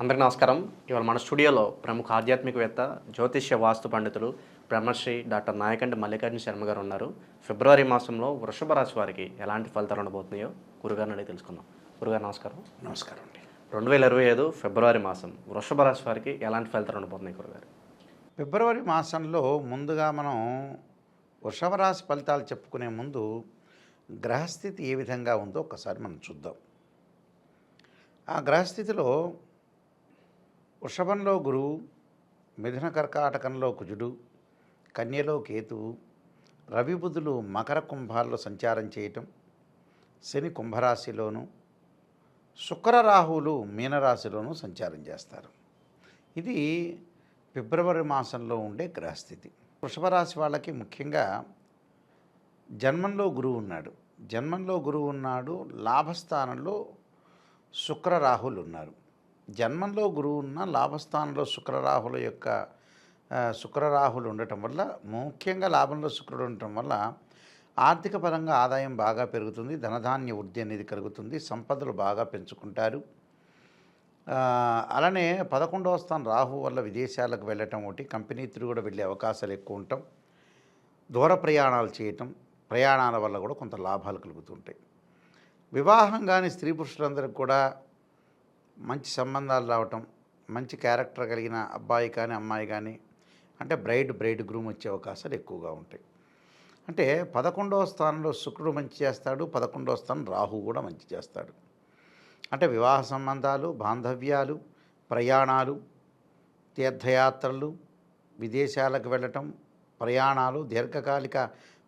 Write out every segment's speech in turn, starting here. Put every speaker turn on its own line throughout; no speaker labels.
అందరికీ నమస్కారం. ఇవాళ మన స్టూడియోలో ప్రముఖ ఆధ్యాత్మికవేత్త జ్యోతిష్య వాస్తు పండితులు బ్రహ్మశ్రీ డాక్టర్ నాయకంటి మల్లికార్జున శర్మ గారు ఉన్నారు. ఫిబ్రవరి మాసంలో వృషభ రాశి వారికి ఎలాంటి ఫలితాలు ఉండబోతున్నాయో గురుగారిని అడిగి తెలుసుకుందాం. గురుగారు నమస్కారం.
నమస్కారం అండి.
రెండు వేల ఇరవై ఐదు ఫిబ్రవరి మాసం వృషభ రాశి వారికి ఎలాంటి ఫలితాలు ఉండబోతున్నాయి గురుగారు?
ఫిబ్రవరి మాసంలో ముందుగా మనం వృషభ రాశి ఫలితాలు చెప్పుకునే ముందు గ్రహస్థితి ఏ విధంగా ఉందో ఒకసారి మనం చూద్దాం. ఆ గ్రహస్థితిలో వృషభంలో గురువు మిథున కర్కాటకంలో కుజుడు కన్యలో కేతువు రవిబుధులు మకర కుంభాల్లో సంచారం చేయటం శని కుంభరాశిలోను శుక్ర రాహువులు మీనరాశిలోనూ సంచారం చేస్తారు. ఇది ఫిబ్రవరి మాసంలో ఉండే గ్రహస్థితి. వృషభ రాశి వాళ్ళకి ముఖ్యంగా జన్మంలో గురువు ఉన్నాడు. జన్మంలో గురువు ఉన్నాడు లాభస్థానంలో శుక్ర రాహులు ఉన్నారు. జన్మంలో గురువు ఉన్న లాభస్థానంలో శుక్ర రాహుల యొక్క శుక్రరాహులు శుక్ర రాహులు ఉండటం వల్ల ముఖ్యంగా లాభంలో శుక్రుడు ఉండటం వల్ల ఆర్థిక పరంగా ఆదాయం బాగా పెరుగుతుంది ధనధాన్య వృద్ధి అనేది కలుగుతుంది సంపదలు బాగా పెంచుకుంటారు. అలానే పదకొండవ స్థానం రాహు వల్ల విదేశాలకు వెళ్ళటం ఒకటి కంపెనీ కూడా వెళ్ళే అవకాశాలు ఎక్కువ ఉండటం దూర ప్రయాణాలు చేయటం ప్రయాణాల వల్ల కూడా కొంత లాభాలు కలుగుతుంటాయి. వివాహం కానీ స్త్రీ పురుషులందరికీ కూడా మంచి సంబంధాలు రావటం మంచి క్యారెక్టర్ కలిగిన అబ్బాయి కానీ అమ్మాయి కానీ అంటే బ్రైడ్ బ్రైడ్ గ్రూమ్ వచ్చే అవకాశాలు ఎక్కువగా ఉంటాయి. అంటే పదకొండవ స్థానంలో శుక్రుడు మంచి చేస్తాడు పదకొండవ స్థానం రాహు కూడా మంచి చేస్తాడు. అంటే వివాహ సంబంధాలు బాంధవ్యాలు ప్రయాణాలు తీర్థయాత్రలు విదేశాలకు వెళ్ళటం ప్రయాణాలు దీర్ఘకాలిక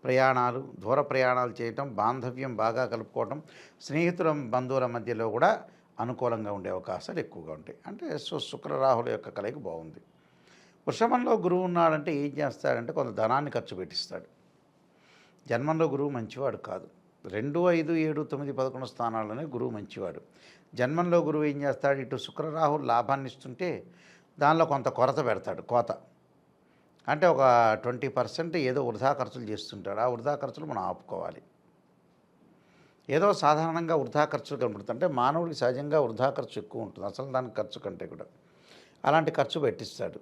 ప్రయాణాలు దూర ప్రయాణాలు చేయటం బాంధవ్యం బాగా కలుపుకోవటం స్నేహితుల బంధువుల మధ్యలో కూడా అనుకూలంగా ఉండే అవకాశాలు ఎక్కువగా ఉంటాయి. అంటే సో శుక్ర రాహుల యొక్క కలయిక బాగుంది. వృషభంలో గురువు ఉన్నాడంటే ఏం చేస్తాడంటే కొంత ధనాన్ని ఖర్చు పెట్టిస్తాడు. జన్మంలో గురువు మంచివాడు కాదు. రెండు ఐదు ఏడు తొమ్మిది పదకొండు స్థానాల్లోనే గురువు మంచివాడు. జన్మంలో గురువు ఏం చేస్తాడు? ఇటు శుక్రరాహులు లాభాన్ని ఇస్తుంటే దానిలో కొంత కొరత పెడతాడు కోత. అంటే ఒక ట్వంటీ పర్సెంట్ ఏదో వృధా ఖర్చులు చేస్తుంటాడు. ఆ వృధా ఖర్చులు మనం ఆపుకోవాలి. ఏదో సాధారణంగా వృధా ఖర్చులు కనబడుతుంది అంటే మానవుడికి సహజంగా వృధా ఖర్చు ఎక్కువ ఉంటుంది. అసలు దాని ఖర్చు కంటే కూడా. అలాంటి ఖర్చు పెట్టిస్తాడు.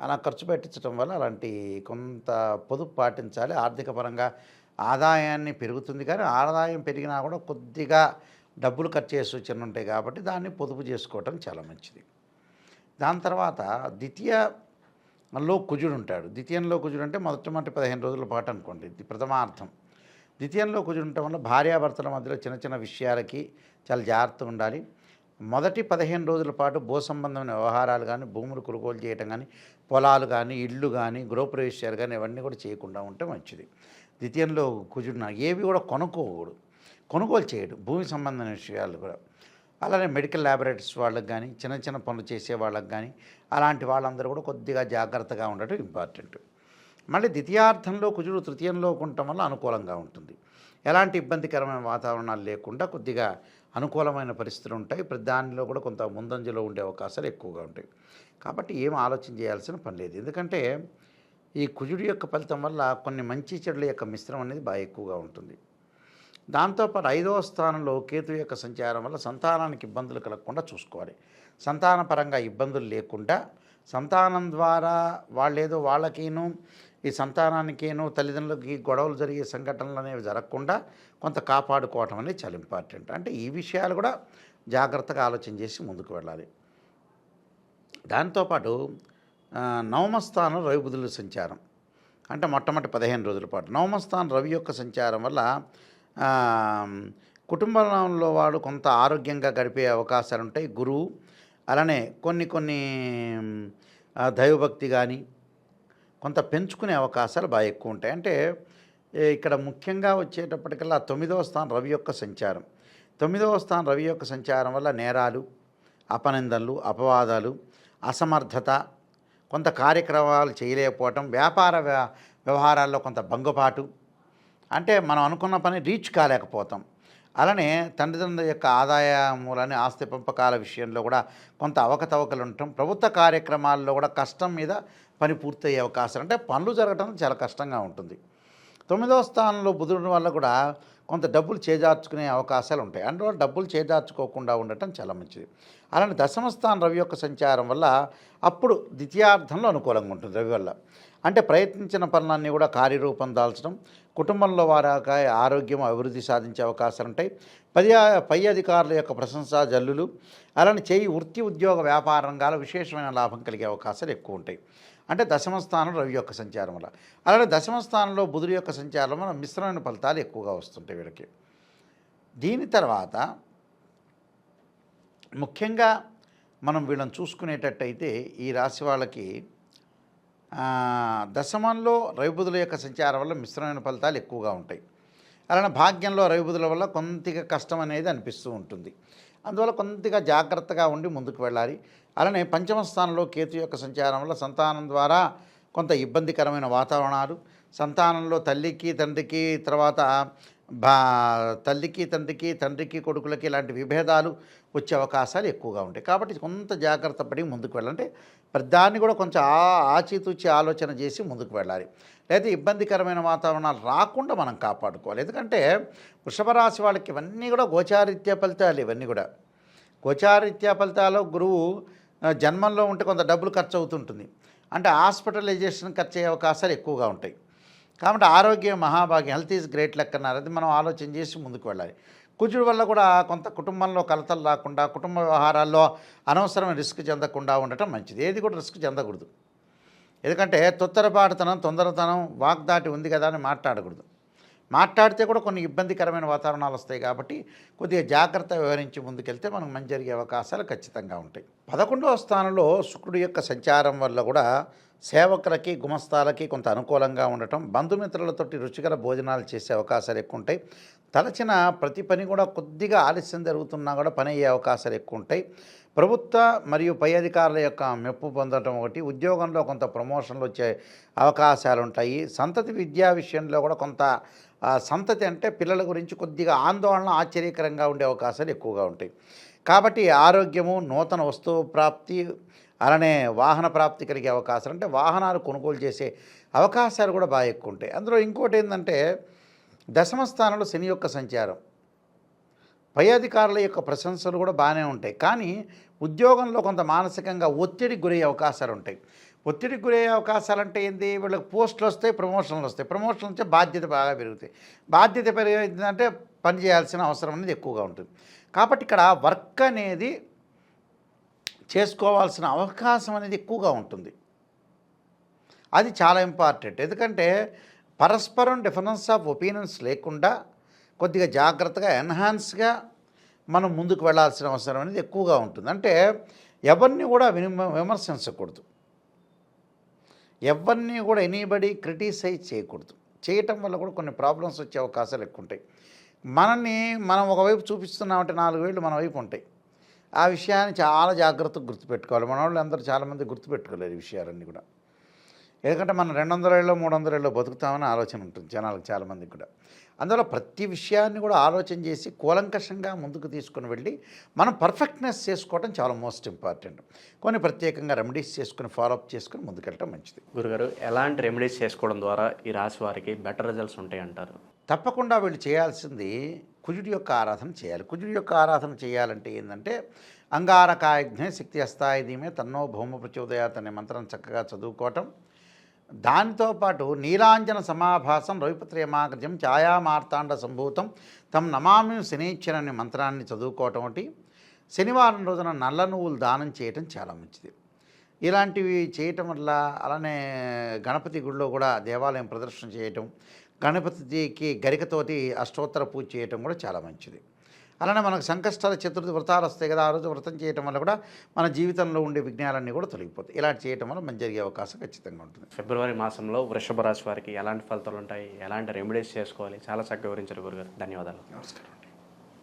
అలా ఖర్చు పెట్టించడం వల్ల అలాంటి కొంత పొదుపు పాటించాలి. ఆర్థిక పరంగా ఆదాయాన్ని పెరుగుతుంది కానీ ఆదాయం పెరిగినా కూడా కొద్దిగా డబ్బులు ఖర్చు చేసే సూచనలు ఉంటాయి కాబట్టి దాన్ని పొదుపు చేసుకోవటం చాలా మంచిది. దాని తర్వాత ద్వితీయలో కుజుడు ఉంటాడు. ద్వితీయంలో కుజుడు అంటే మొదటి పదిహేను రోజుల పాటు అనుకోండి. ఇది ప్రథమార్థం. ద్వితీయంలో కుజుడు వల్ల భార్యాభర్తల మధ్యలో చిన్న చిన్న విషయాలకి చాలా జాగ్రత్తగా ఉండాలి. మొదటి పదిహేను రోజుల పాటు భూ సంబంధమైన వ్యవహారాలు కానీ భూములు కొనుగోలు చేయటం కానీ పొలాలు కానీ ఇళ్ళు కానీ గృహప్రవేశాలు కానీ ఇవన్నీ కూడా చేయకుండా ఉంటే మంచిది. ద్వితీయంలో కుజుడిన ఏవి కూడా కొనుక్కోకూడదు. కొనుగోలు చేయడు భూమి సంబంధమైన విషయాలు కూడా. అలానే మెడికల్ ల్యాబొరేటరీస్ వాళ్ళకి కానీ చిన్న చిన్న పనులు చేసే వాళ్ళకి కానీ అలాంటి వాళ్ళందరూ కూడా కొద్దిగా జాగ్రత్తగా ఉండటం ఇంపార్టెంట్. మళ్ళీ ద్వితీయార్థంలో కుజుడు తృతీయంలో ఉండటం వల్ల అనుకూలంగా ఉంటుంది. ఎలాంటి ఇబ్బందికరమైన వాతావరణాలు లేకుండా కొద్దిగా అనుకూలమైన పరిస్థితులు ఉంటాయి. ప్రతి దానిలో కూడా కొంత ముందంజలో ఉండే అవకాశాలు ఎక్కువగా ఉంటాయి. కాబట్టి ఏం ఆలోచన చేయాల్సిన పని లేదు. ఎందుకంటే ఈ కుజుడి యొక్క ఫలితం వల్ల కొన్ని మంచి చెడుల యొక్క మిశ్రమం అనేది బాగా ఎక్కువగా ఉంటుంది. దాంతోపాటు ఐదవ స్థానంలో కేతు యొక్క సంచారం వల్ల సంతానానికి ఇబ్బందులు కలగకుండా చూసుకోవాలి. సంతానపరంగా ఇబ్బందులు లేకుండా సంతానం ద్వారా వాళ్ళేదో వాళ్ళకేను ఈ సంతానానికేను తల్లిదండ్రులకి గొడవలు జరిగే సంఘటనలు అనేవి జరగకుండా కొంత కాపాడుకోవటం అనేది చాలా ఇంపార్టెంట్. అంటే ఈ విషయాలు కూడా జాగ్రత్తగా ఆలోచన చేసి ముందుకు వెళ్ళాలి. దాంతోపాటు నవమస్థానం రవి బుధుల సంచారం. అంటే మొట్టమొదటి పదిహేను రోజుల పాటు. నవమస్థానం రవి యొక్క సంచారం వల్ల కుటుంబంలో వాడు కొంత ఆరోగ్యంగా గడిపే అవకాశాలు ఉంటాయి గురువు అలానే కొన్ని కొన్ని దైవభక్తి కానీ కొంత పెంచుకునే అవకాశాలు బాగా ఎక్కువ ఉంటాయి. అంటే ఇక్కడ ముఖ్యంగా వచ్చేటప్పటికల్లా తొమ్మిదవ స్థానం రవి యొక్క సంచారం. తొమ్మిదవ స్థానం రవి యొక్క సంచారం వల్ల నేరాలు అపనిందనలు అపవాదాలు అసమర్థత కొంత కార్యక్రమాలు చేయలేకపోవటం వ్యాపార వ్య- వ్యవహారాల్లో కొంత భంగపాటు. అంటే మనం అనుకున్న పని రీచ్ కాలేకపోతాం. అలానే తల్లిదండ్రుల యొక్క ఆదాయ మూలాన్ని ఆస్తి పంపకాల విషయంలో కూడా కొంత అవకతవకలు ఉండటం ప్రభుత్వ కార్యక్రమాల్లో కూడా కష్టం మీద పని పూర్తయ్యే అవకాశం అంటే పనులు జరగటం చాలా కష్టంగా ఉంటుంది. తొమ్మిదవ స్థానంలో బుధుడి వల్ల కూడా కొంత డబ్బులు చేజార్చుకునే అవకాశాలు ఉంటాయి. అందువల్ల డబ్బులు చేజార్చుకోకుండా ఉండటం చాలా మంచిది. అలానే దశమ స్థానం రవి యొక్క సంచారం వల్ల అప్పుడు ద్వితీయార్థంలో అనుకూలంగా ఉంటుంది రవి వల్ల. అంటే ప్రయత్నించిన పనులన్నీ కూడా కార్యరూపం దాల్చడం కుటుంబంలో వారి ఆరోగ్యం అభివృద్ధి సాధించే అవకాశాలు ఉంటాయి. పది పై అధికారుల యొక్క ప్రశంసా జల్లులు అలానే చేయి వృత్తి ఉద్యోగ వ్యాపార రంగాల విశేషమైన లాభం కలిగే అవకాశాలు ఎక్కువ ఉంటాయి. అంటే దశమ స్థానం రవి యొక్క సంచారం వల్ల. అలానే దశమ స్థానంలో బుధుడి యొక్క సంచారం వల్ల మిశ్రమైన ఫలితాలు ఎక్కువగా వస్తుంటాయి వీళ్ళకి. దీని తర్వాత ముఖ్యంగా మనం వీళ్ళని చూసుకునేటట్టయితే ఈ రాశి వాళ్ళకి దశమంలో రవిబుధుల యొక్క సంచారం వల్ల మిశ్రమైన ఫలితాలు ఎక్కువగా ఉంటాయి. అలానే భాగ్యంలో రవిబుధుల వల్ల కొంతగా కష్టం అనేది అనిపిస్తూ ఉంటుంది. అందువల్ల కొంతగా జాగ్రత్తగా ఉండి ముందుకు వెళ్ళాలి. అలానే పంచమ స్థానంలో కేతు యొక్క సంచారం వల్ల సంతానం ద్వారా కొంత ఇబ్బందికరమైన వాతావరణాలు సంతానంలో తల్లికి తండ్రికి తర్వాత బా తల్లికి తండ్రికి తండ్రికి కొడుకులకి ఇలాంటి విభేదాలు వచ్చే అవకాశాలు ఎక్కువగా ఉంటాయి. కాబట్టి కొంత జాగ్రత్త పడి ముందుకు వెళ్ళాలంటే ప్రధాన్ని కూడా కొంచెం ఆచితూచి ఆలోచన చేసి ముందుకు వెళ్ళాలి. లేదా ఇబ్బందికరమైన వాతావరణాలు రాకుండా మనం కాపాడుకోవాలి. ఎందుకంటే వృషభ రాశి వాళ్ళకి ఇవన్నీ కూడా గోచారిత్య ఫలితాలు ఇవన్నీ కూడా. గోచారిత్య ఫలితాలు గురువు జన్మంలో ఉంటే కొంత డబ్బులు ఖర్చు అవుతుంటుంది అంటే హాస్పిటలైజేషన్ ఖర్చు అయ్యే అవకాశాలు ఎక్కువగా ఉంటాయి. కాబట్టి ఆరోగ్యం మహాభాగ్యం హెల్త్ ఈజ్ గ్రేట్ లెక్క అన్నారు. అది మనం ఆలోచన చేసి ముందుకు వెళ్ళాలి. కుజుడు వల్ల కూడా కొంత కుటుంబంలో కలతలు రాకుండా కుటుంబ వ్యవహారాల్లో అనవసరమైన రిస్క్ చెందకుండా ఉండటం మంచిది. ఏది కూడా రిస్క్ చెందకూడదు. ఎందుకంటే తొత్తరపాటుతనం తొందరతనం వాగ్దాటి ఉంది కదా అని మాట్లాడకూడదు. మాట్లాడితే కూడా కొన్ని ఇబ్బందికరమైన వాతావరణాలు వస్తాయి కాబట్టి కొద్దిగా జాగ్రత్త వివరించి ముందుకెళ్తే మనకు మంచి జరిగే అవకాశాలు ఖచ్చితంగా ఉంటాయి. పదకొండవ స్థానంలో శుక్రుడి యొక్క సంచారం వల్ల కూడా సేవకులకి గుమస్తాలకి కొంత అనుకూలంగా ఉండటం బంధుమిత్రులతోటి రుచికర భోజనాలు చేసే అవకాశాలు ఎక్కువ ఉంటాయి తలచిన ప్రతి పని కూడా కొద్దిగా ఆలస్యం జరుగుతున్నా కూడా పని అయ్యే అవకాశాలు ఎక్కువ ఉంటాయి ప్రభుత్వ మరియు పై అధికారుల యొక్క మెప్పు పొందడం ఒకటి. ఉద్యోగంలో కొంత ప్రమోషన్లు వచ్చే అవకాశాలు ఉంటాయి. సంతతి విద్యా విషయంలో కూడా కొంత సంతతి అంటే పిల్లల గురించి కొద్దిగా ఆందోళన ఆశ్చర్యకరంగా ఉండే అవకాశాలు ఎక్కువగా ఉంటాయి. కాబట్టి ఆరోగ్యము నూతన వస్తువు ప్రాప్తి అలానే వాహన ప్రాప్తి కలిగే అవకాశాలు అంటే వాహనాలు కొనుగోలు చేసే అవకాశాలు కూడా బాగా ఎక్కువ ఉంటాయి. అందులో ఇంకోటి ఏంటంటే దశమ స్థానంలో శని యొక్క సంచారం. పై అధికారుల యొక్క ప్రశంసలు కూడా బాగానే ఉంటాయి. కానీ ఉద్యోగంలో కొంత మానసికంగా ఒత్తిడికి గురయ్యే అవకాశాలు ఉంటాయి. ఒత్తిడికి గురయ్యే అవకాశాలు అంటే ఏంది? వీళ్ళకి పోస్టులు వస్తాయి ప్రమోషన్లు వస్తాయి. ప్రమోషన్లు వచ్చే బాధ్యత బాగా పెరుగుతాయి. బాధ్యత పెరిగిందంటే పని చేయాల్సిన అవసరం అనేది ఎక్కువగా ఉంటుంది. కాబట్టి ఇక్కడ వర్క్ అనేది చేసుకోవాల్సిన అవకాశం అనేది ఎక్కువగా ఉంటుంది. అది చాలా ఇంపార్టెంట్. ఎందుకంటే పరస్పరం డిఫరెన్స్ ఆఫ్ ఒపీనియన్స్ లేకుండా కొద్దిగా జాగ్రత్తగా ఎన్హాన్స్గా మనం ముందుకు వెళ్ళాల్సిన అవసరం అనేది ఎక్కువగా ఉంటుంది. అంటే ఎవరిని కూడా వినిమ విమర్శించకూడదు. ఎవరిని కూడా ఎనీబడి క్రిటిసైజ్ చేయకూడదు. చేయటం వల్ల కూడా కొన్ని ప్రాబ్లమ్స్ వచ్చే అవకాశాలు ఎక్కువ ఉంటాయి మనల్ని మనం ఒకవైపు చూపిస్తున్నామంటే నాలుగు వేళ్ళు మన వైపు ఉంటాయి. ఆ విషయాన్ని చాలా జాగ్రత్తగా గుర్తుపెట్టుకోవాలి. మన వాళ్ళు అందరూ చాలామంది గుర్తుపెట్టుకోలేరు ఈ విషయాలన్నీ కూడా. ఎందుకంటే మనం రెండు వందల ఏళ్ళు మూడు వందల ఏళ్ళు బతుకుతామని ఆలోచన ఉంటుంది జనాలకు చాలామందికి కూడా. అందువల్ల ప్రతి విషయాన్ని కూడా ఆలోచన చేసి కూలంకషంగా ముందుకు తీసుకుని వెళ్ళి మనం పర్ఫెక్ట్నెస్ చేసుకోవడం చాలా మోస్ట్ ఇంపార్టెంట్. కొన్ని ప్రత్యేకంగా రెమెడీస్ చేసుకుని ఫాలోఅప్ చేసుకుని ముందుకెళ్ళటం మంచిది.
గురుగారు ఎలాంటి రెమెడీస్ చేసుకోవడం ద్వారా ఈ రాశి వారికి బెటర్ రిజల్ట్స్ ఉంటాయి అంటారు
తప్పకుండా వీళ్ళు చేయాల్సింది కుజుడి యొక్క ఆరాధన చేయాలి. కుజుడి యొక్క ఆరాధన చేయాలంటే ఏంటంటే అంగారకాయజ్ఞ శక్తి అస్థాయి తన్నో భౌమ ప్రచోదయాత్ అనే మంత్రం చక్కగా చదువుకోవటం. దానితో పాటు నీలాంజన సమాభాసం రవిపత్రియమాగ్రజం ఛాయామార్తాండ సంభూతం తమ నమామి శనీశ్వర అనే మంత్రాన్ని చదువుకోవటం ఒకటి. శనివారం రోజున నల్ల నువ్వులు దానం చేయటం చాలా మంచిది. ఇలాంటివి చేయటం వల్ల అలానే గణపతి గుడిలో కూడా దేవాలయం ప్రదర్శన చేయటం గణపతికి గరికతోటి అష్టోత్తర పూజ చేయటం కూడా చాలా మంచిది. అలానే మనకు సంకష్టాల చతుర్థి వ్రతాలు వస్తాయి కదా ఆ రోజు వ్రతం చేయటం వల్ల కూడా మన జీవితంలో ఉండే విఘ్నాలన్నీ కూడా తొలగిపోతాయి. ఇలాంటి చేయటం వల్ల మంచి జరిగే అవకాశం ఖచ్చితంగా ఉంటుంది.
ఫిబ్రవరి మాసంలో వృషభ రాశి వారికి ఎలాంటి ఫలితాలు ఉంటాయి? ఎలాంటి రెమెడీస్ చేసుకోవాలి? చాలా చక్కగా వివరించారు గురుగారు. ధన్యవాదాలు.
నమస్కారం.